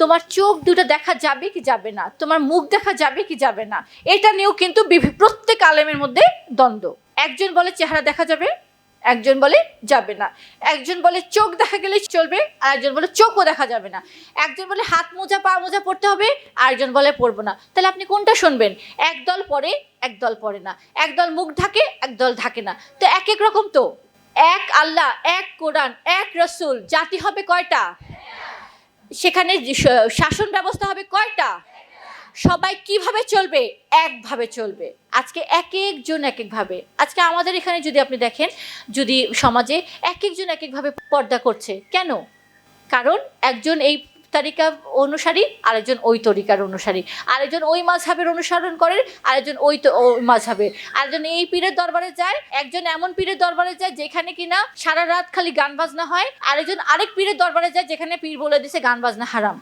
তোমার চোখ দুটো দেখা যাবে কি যাবে না? তোমার মুখ দেখা যাবে কি যাবে না? এটা নিয়েও কিন্তু প্রত্যেক আলেমের মধ্যে দ্বন্দ্ব। একজন বলে চেহারা দেখা যাবে, একজন বলে যাবে না। একজন বলে চোখ দেখা গেলে চলবে, আর একজন বলে চোখও দেখা যাবে না। একজন বলে হাত মোজা, পা মোজা পড়তে হবে আরেকজন বলে পড়ব না। তাহলে আপনি কোনটা শুনবেন? একদল পরে একদল এক দল পড়ে না। একদল মুখ ঢাকে, একদল ঢাকে না। তো এক এক রকম তো। এক আল্লাহ, এক কোরআন, এক রসুল। জাতি হবে কয়টা? সেখানে শাসন ব্যবস্থা হবে কয়টা? সবাই কীভাবে চলবে? একভাবে চলবে। আজকে এক একজন এক একভাবে। আজকে আমাদের এখানে যদি আপনি দেখেন, যদি সমাজে এক একজন এক একভাবে পর্দা করছে, কেন? কারণ একজন এই তালিকা অনুসারী, আরেকজন ওই তরিকার অনুসারী। আরেকজন ওই মাঝহাবের অনুসরণ করে, আরেকজন ওই ওই মাঝহাবের আরেকজন এই পীরের দরবারে যায়, একজন এমন পীরের দরবারে যায় যেখানে কিনা সারা রাত খালি গান বাজনা হয়, আরেকজন আরেক পীরের দরবারে যায় যেখানে পীর বলে দিছে গান বাজনা হারাম।